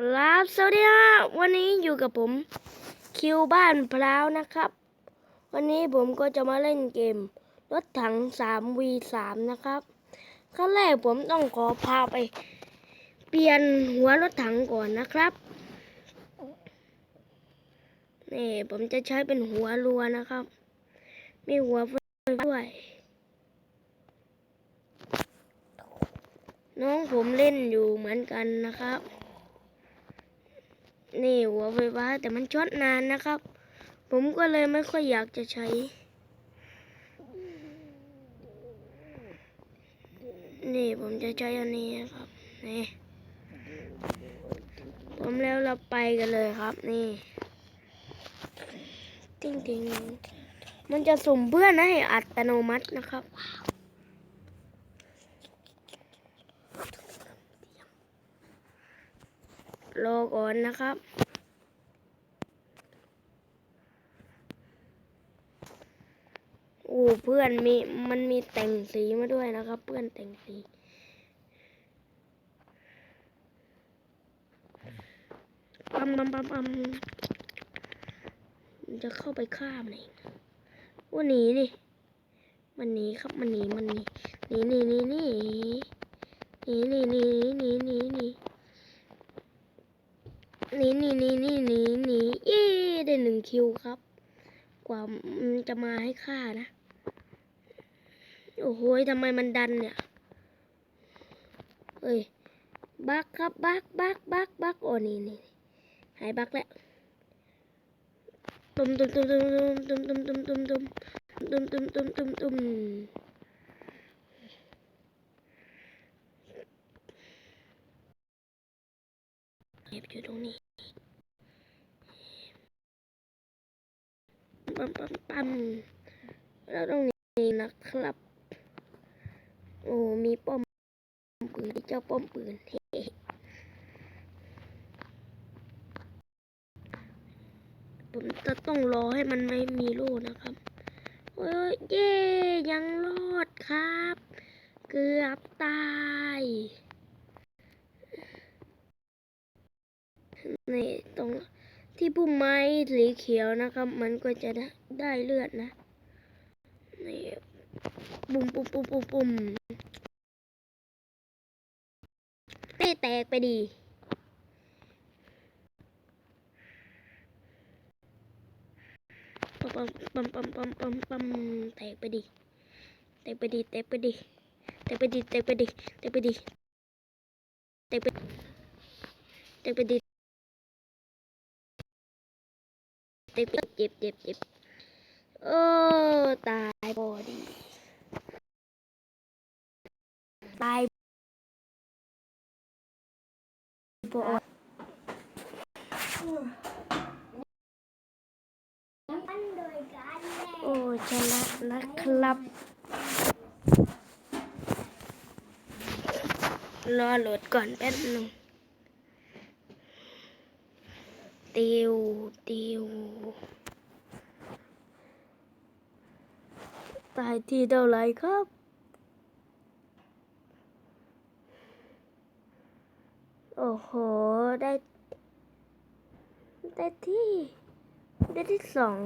กราบสวัสดีฮะวันนี้อยู่กับผมคิวบ้านพร้าวนะครับ วันนี้ผมก็จะมาเล่นเกม รถถัง 3v3 นะครับขั้นแรกผมต้องขอพาไป เปลี่ยนหัวรถถังก่อนนะครับนี่ผมจะใช้เป็นหัวรัวนะครับ มีหัวไฟด้วย น้องผมเล่นอยู่เหมือนกันนะครับ นี่หัวไฟฟ้าแต่มันช็อตนานนะครับ ผมก็เลยไม่ค่อยอยากจะใช้ นี่ผมจะใช้อันนี้นครับ นี่ ผมแล้วเราไปกันเลยครับ นี่ติ้งติงมันจะสุ่มเพื่อนให้อัตโนมัตินะครับ รอก่อนนะครับ โอ้เพื่อนมีมันมีแต่งสีมาด้วยนะครับ เพื่อนแต่งสีปั๊มปั๊มปั๊มปั๊มจะเข้าไปฆ่ามันเองว่าหนีนี่มันหนีครับมันหนีมันหนีหนีหนีหนีหนีหนีหนีหนีหนีหนี หนีหนีหนีหนีหนีหนีหนีเย้ได้หนึ่งคิวครับ กว่ามันจะมาให้ฆ่านะ โอ้โหทำไมมันดันเนี่ยเฮ้ยบักครับบักบักบักบักโอ้นี่นี่หายบักแล้วตุมตุมตุมตุมตุมตุมตุมตุมตุมตุมตุมตุมตุมตุมเก็บอยู่ตรงนี้ ปั๊มปั๊มปั๊มเราต้องนี่นะครับ โอ้มีป้อมปืนเจ้าป้อมปืนเฮ้ผมจะต้องรอให้มันไม่มีโล่นะครับโอ้ยเย่ยังรอดครับ เกือบตายนี่ตรง ที่พุ่มไม้สีเขียวนะครับ มันก็จะได้ได้เลือดนะนี่ปุ่มปุ่มปุ่มปุ่มปุ่มไม่แตกไปดี ปั๊มปั๊มปั๊มปั๊มปั๊มปั๊มแตกไปดี แตกไปดี แตกไปดี แตกไปดี แตกไปดี แตกไปดี แตกไปแตกไปดี เจ็บเจ็บเจ็บเจ็บเออตายบอดีตายบอโอ้ชนะนะครับ รอโหลดก่อนแป๊บหนึง ติวติวตายที่เท่าไหรครับโอ้โห ได้ ได้ที่ ได้ที่สอง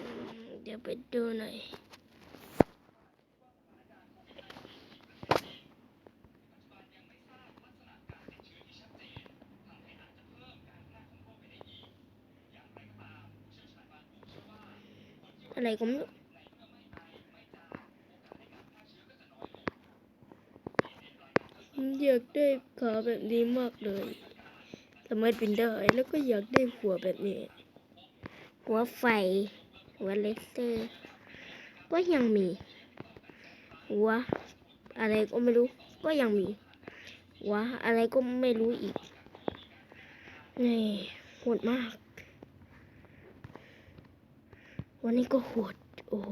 อืมเดี๋ยวไปดูหน่อย อะไรก็ไม่รู้ผมอยากได้ขาแบบนี้มากเลยสามารถบินได้แล้วก็อยากได้หัวแบบนี้ หัวไฟ หัวเลสเตอร์ ก็ยังมี หัว อะไรก็ไม่รู้ ก็ยังมี หัว อะไรก็ไม่รู้อีกนี่โหดมาก วันนี้ก็โหดโอ้โห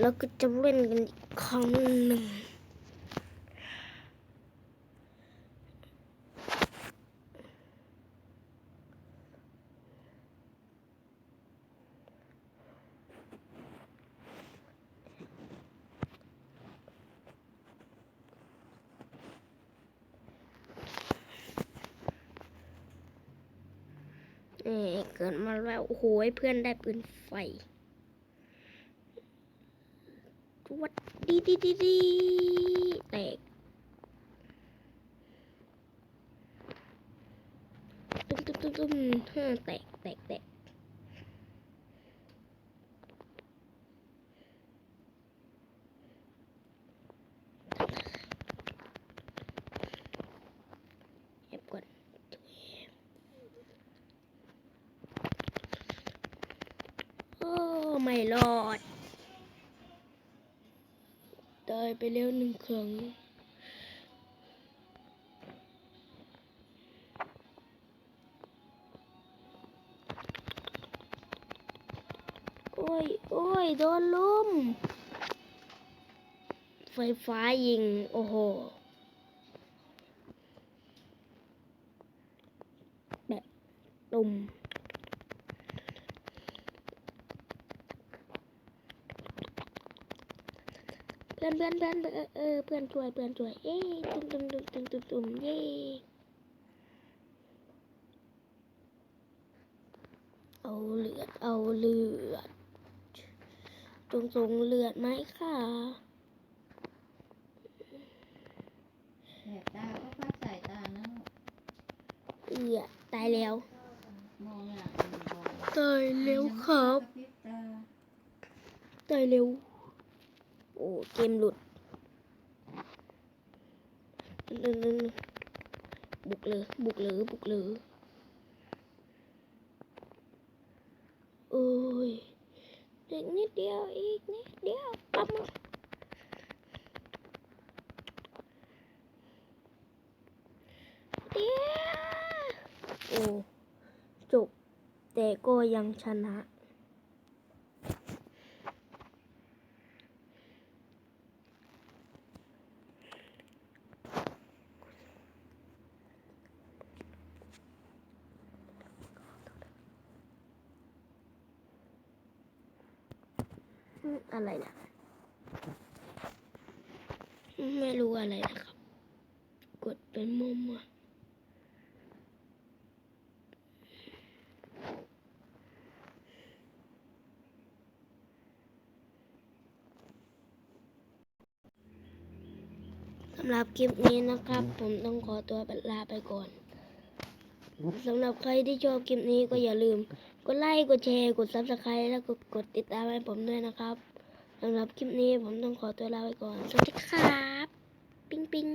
แล้วก็จะเล่นกันอีกครั้งหนึ่ง นี่ เกิดมาแล้วโอ้โหเพื่อนได้ปืนไฟวัดดีดีดีดีแตกตุ้มตุ้มตุ้มตุ้มแตกแตกแตกแอบก่อนโอ้ ไม่รอด ตายไปแล้วหนึ่งครั้งโอ้ย โอ้ย โดนลุมไฟฟ้ายิง โอ้โห แบบตุ่ม เพื่อนเพื่อนเพื่อนเออเออเพื่อนช่วยเพื่อนช่วยเอ้ยตุ้มตุ้มตุ้มตุ้มตุ้มตุ้มเย้เอาเลือดเอาเลือดจงส่งเลือดไหมค่ะแสบตาก็พักสายตานะเอือตายแล้วมองอย่างตายแล้วครับตายเร็ว เกมหลุดนึงนึงนึงบุกเลยบุกเลยบุกเลยโอ้ยเด็กนิดเดียวอีกนิดเดียวปั๊มเดียวโอ้จบแต่ก็ยังชนะ อะไรนะไม่รู้อะไรนะครับ กดเป็นมุมอะสำหรับคลิปนี้นะครับ ผมต้องขอตัวลาไปก่อน สำหรับใครที่ชอบคลิปนี้ก็อย่าลืม กดไลค์ กดแชร์ กด subscribe แล้วก็กดติดตามให้ผมด้วยนะครับสำหรับคลิปนี้ผมต้องขอตัวลาไปก่อน สวัสดีครับ ปิ๊งปิ๊ง